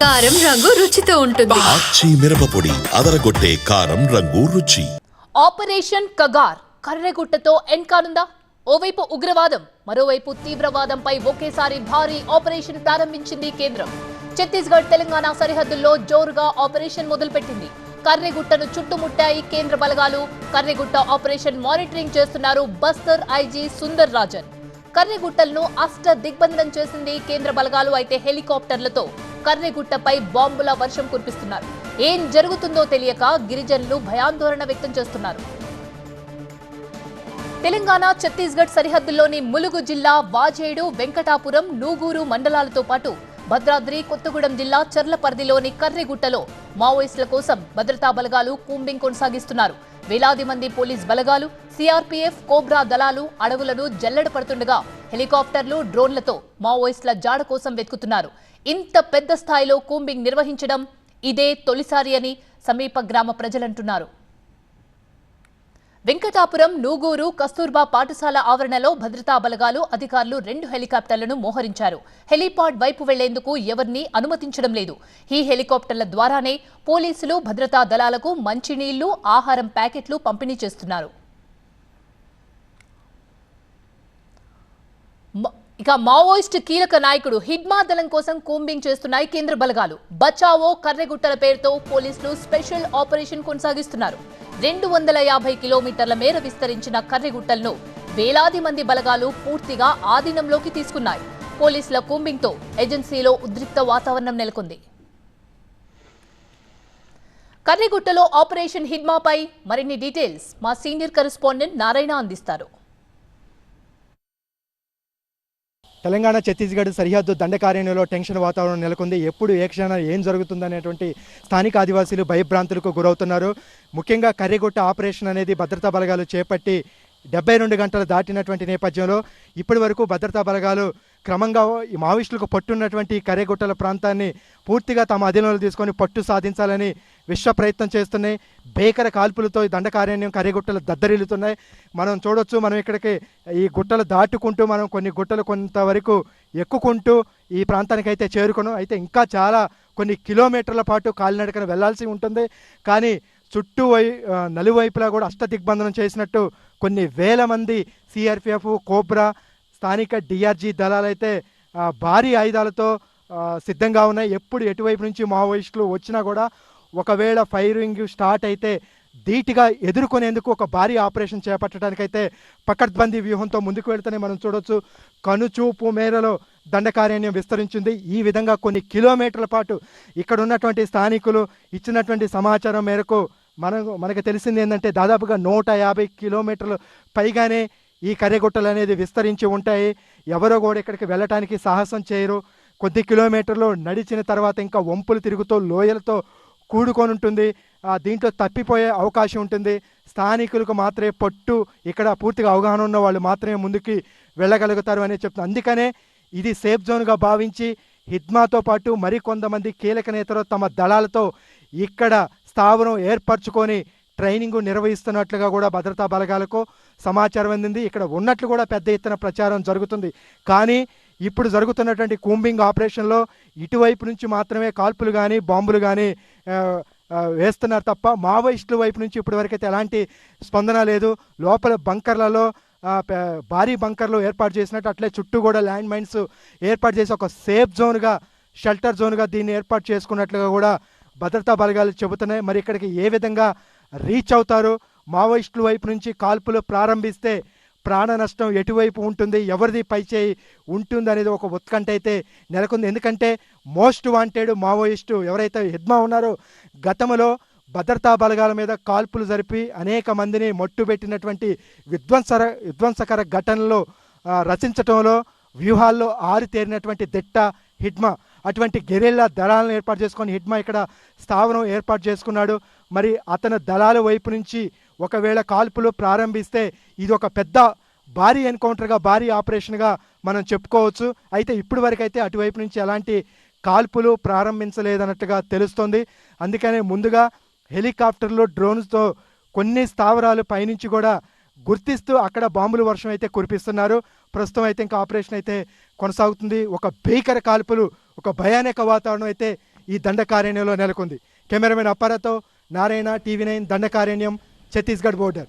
కారం రంగు రుచితో ఉంటుంది. ఆచి మిరపపొడి అదరగొట్టే కారం రంగు రుచి. ఆపరేషన్ కగార్ కర్రెగుట్టతో ఎండ్ కానుందా ఓవైపు ఉగ్రవాదం మరోవైపు తీవ్రవాదంపై ఒకేసారి భారీ ఆపరేషన్ ప్రారంభించింది కేంద్రం. ఛత్తీస్గఢ్ తెలంగాణ సరిహద్దుల్లో జోరుగా ఆపరేషన్ మొదలుపెట్టింది. కర్రెగుట్టను చుట్టుముట్టాయి కేంద్ర బలగాలు. కర్రెగుట్ట ఆపరేషన్ మానిటరింగ్ చేస్తున్నారు బస్తర్ ఐజీ సుందర్ రాజన్. కర్రెగుట్టలను అష్ట దిగ్బంధనం చేసింది కేంద్ర బలగాలు అయితే హెలికాప్టర్లతో. కర్రెగుట్టపై బాంబుల వర్షం కురిపిస్తున్నారు. ఏం జరుగుతుందో తెలియక గిరిజనులు భయాందోళన వ్యక్తం చేస్తున్నారు. తెలంగాణ ఛత్తీస్గఢ్ సరిహద్దుల్లోని ములుగు జిల్లా వాజేడు వెంకటాపురం నూగూరు మండలాలతో పాటు భద్రాద్రి కొత్తగూడెం జిల్లా చర్లపర్దిలోని కర్రిగుట్టలో మావోయిస్టుల కోసం భద్రతా బలగాలు కూంబింగ్ కొనసాగిస్తున్నారు. వేలాది మంది పోలీస్ బలగాలు సిఆర్పీఎఫ్ కోబ్రా దళాలు అడవులను జల్లెడ పడుతుండగా హెలికాప్టర్లు డ్రోన్లతో మావోయిస్టుల జాడ కోసం వెతుకుతున్నారు. ఇంత పెద్ద స్థాయిలో కూంబింగ్ నిర్వహించడం ఇదే తొలిసారి అని సమీప గ్రామ ప్రజలంటున్నారు. వెంకటాపురం నూగూరు కస్తూర్బా పాఠశాల ఆవరణలో భద్రతా బలగాలు అధికారులు రెండు హెలికాప్టర్లను మోహరించారు. హెలీపాడ్ వైపు వెళ్ళేందుకు ఎవరిని అనుమతించడం లేదు. ఈ హెలికాప్టర్ల ద్వారానే పోలీసులు భద్రతా దళాలకు మంచినీళ్ళు ఆహారం ప్యాకెట్లు పంపిణీ చేస్తున్నారు. ఇక మావోయిస్ట్ కీలక నాయకుడు హిడ్మా దళం కోసం కూంబింగ్ చేస్తున్నాయి కేంద్ర బలగాలు. బచావో కర్రెగుట్టల పేరుతో పోలీసులు స్పెషల్ ఆపరేషన్ కొనసాగిస్తున్నారు. రెండు వందల యాభై కిలోమీటర్ల మేర విస్తరించిన కర్రిగుట్టలను వేలాది మంది బలగాలు పూర్తిగా ఆధీనంలోకి తీసుకున్నాయి. పోలీసుల కూంబింగ్తో ఏజెన్సీలో ఉద్రిక్త వాతావరణం నెలకొంది. కర్రిగుట్టలో ఆపరేషన్ హిడ్మాపై మరిన్ని డీటెయిల్స్ మా సీనియర్ కరెస్పాండెంట్ నారాయణ అందిస్తారు. తెలంగాణ ఛత్తీస్గఢ్ సరిహద్దు దండకారణ్యంలో టెన్షన్ వాతావరణం నెలకొంది. ఎప్పుడు ఏ క్షణం ఏం జరుగుతుందనేటువంటి స్థానిక ఆదివాసీలు భయభ్రాంతులకు గురవుతున్నారు. ముఖ్యంగా కర్రెగుట్ట ఆపరేషన్ అనేది భద్రతా బలగాలు చేపట్టి డెబ్బై రెండు గంటలు దాటినటువంటి నేపథ్యంలో ఇప్పటి వరకు భద్రతా బలగాలు క్రమంగా ఈ మావోయిస్టులకు పట్టున్నటువంటి కరేగుట్టల ప్రాంతాన్ని పూర్తిగా తమ అధీనంలో తీసుకొని పట్టు సాధించాలని విశ్వ ప్రయత్నం చేస్తున్నాయి. భేకర కాల్పులతో ఈ దండకారణ్యం కర్రెగుట్టలు దద్దరిల్లుతున్నాయి. మనం చూడొచ్చు మనం ఇక్కడికి ఈ గుట్టలు దాటుకుంటూ మనం కొన్ని గుట్టలు కొంతవరకు ఎక్కుకుంటూ ఈ ప్రాంతానికి అయితే చేరుకున్నాం. అయితే ఇంకా చాలా కొన్ని కిలోమీటర్ల పాటు కాలినడకన వెళ్ళాల్సి ఉంటుంది. కానీ చుట్టూ వై నలువైపులా కూడా అష్ట దిగ్బంధనం చేసినట్టు కొన్ని వేల మంది సిఆర్పిఎఫ్ కోబ్రా స్థానిక డిఆర్జీ దళాలైతే అయితే భారీ ఆయుధాలతో సిద్ధంగా ఉన్నాయి. ఎప్పుడు ఎటువైపు నుంచి మావోయిస్టులు వచ్చినా కూడా ఒకవేళ ఫైరింగ్ స్టార్ట్ అయితే ధీటిగా ఎదుర్కొనేందుకు ఒక భారీ ఆపరేషన్ చేపట్టడానికైతే పకడ్బందీ వ్యూహంతో ముందుకు వెళ్తూనే మనం చూడొచ్చు. కనుచూపు మేరలో దండకారణ్యం విస్తరించింది. ఈ విధంగా కొన్ని కిలోమీటర్ల పాటు ఇక్కడ ఉన్నటువంటి స్థానికులు ఇచ్చినటువంటి సమాచారం మేరకు మనకు మనకు తెలిసింది ఏంటంటే దాదాపుగా నూట యాభై కిలోమీటర్లు పైగానే ఈ కర్రెగుట్టలు అనేది విస్తరించి ఉంటాయి. ఎవరో కూడా ఇక్కడికి వెళ్ళటానికి సాహసం చేయరు. కొద్ది కిలోమీటర్లు నడిచిన తర్వాత ఇంకా వంపులు తిరుగుతూ లోయలతో కూడుకొని ఉంటుంది ఆ, దీంట్లో తప్పిపోయే అవకాశం ఉంటుంది. స్థానికులకు మాత్రమే పట్టు ఇక్కడ పూర్తిగా అవగాహన ఉన్న వాళ్ళు మాత్రమే ముందుకి వెళ్ళగలుగుతారు అని చెప్తున్నారు అందుకనే ఇది సేఫ్ జోన్గా భావించి హిద్మాతో పాటు మరికొంతమంది కీలక నేతలు తమ దళాలతో ఇక్కడ స్థావరం ఏర్పరచుకొని ట్రైనింగ్ నిర్వహిస్తున్నట్లుగా కూడా భద్రతా బలగాలకు సమాచారం అందింది. ఇక్కడ ఉన్నట్లు కూడా పెద్ద ఎత్తున ప్రచారం జరుగుతుంది. కానీ ఇప్పుడు జరుగుతున్నటువంటి కూంబింగ్ ఆపరేషన్లో ఇటువైపు నుంచి మాత్రమే కాల్పులు కానీ బాంబులు కానీ వేస్తున్నారు తప్ప మావోయిస్టుల వైపు నుంచి ఇప్పటివరకైతే ఎలాంటి స్పందన లేదు. లోపల బంకర్లలో భారీ బంకర్లు ఏర్పాటు చేసినట్టు అట్లే చుట్టూ కూడా ల్యాండ్ మైన్స్ ఏర్పాటు చేసి ఒక సేఫ్ జోన్గా షెల్టర్ జోన్గా దీన్ని ఏర్పాటు చేసుకున్నట్లుగా కూడా భద్రతా బలగాలు చెబుతున్నాయి. మరి ఇక్కడికి ఏ విధంగా రీచ్ అవుతారు. మావోయిస్టుల వైపు నుంచి కాల్పులు ప్రారంభిస్తే ప్రాణ నష్టం ఎటువైపు ఉంటుంది ఎవరిది పైచేయి ఉంటుంది అనేది ఒక ఉత్కంఠ అయితే నెలకొంది. ఎందుకంటే మోస్ట్ వాంటెడ్ మావోయిస్టు ఎవరైతే హిద్మా ఉన్నారో గతంలో భద్రతా బలగాల మీద కాల్పులు జరిపి అనేక మందిని మట్టుబెట్టినటువంటి విధ్వంసర విధ్వంసకర ఘటనలు రచించటంలో వ్యూహాల్లో ఆరితేరినటువంటి దిట్ట హిడ్మా అటువంటి గెరిల్లా దళాలను ఏర్పాటు చేసుకొని హిడ్మా ఇక్కడ స్థావరం ఏర్పాటు చేసుకున్నాడు. మరి అతని దళాల వైపు నుంచి ఒకవేళ కాల్పులు ప్రారంభిస్తే ఇది ఒక పెద్ద భారీ ఎన్కౌంటర్గా భారీ ఆపరేషన్గా మనం చెప్పుకోవచ్చు. అయితే ఇప్పటి వరకైతే అటువైపు నుంచి ఎలాంటి కాల్పులు ప్రారంభించలేదన్నట్టుగా తెలుస్తోంది. అందుకనే ముందుగా హెలికాప్టర్లు డ్రోన్స్తో కొన్ని స్థావరాలు పైనుంచి కూడా గుర్తిస్తూ అక్కడ బాంబుల వర్షం అయితే కురిపిస్తున్నారు. ప్రస్తుతం అయితే ఇంకా ఆపరేషన్ అయితే కొనసాగుతుంది. ఒక భీకర కాల్పులు ఒక భయానక వాతావరణం అయితే ఈ దండకారణ్యంలో నెలకొంది. Cameraman అప్పారతో Narayana TV nine Dandakaranya Chhattisgarh border.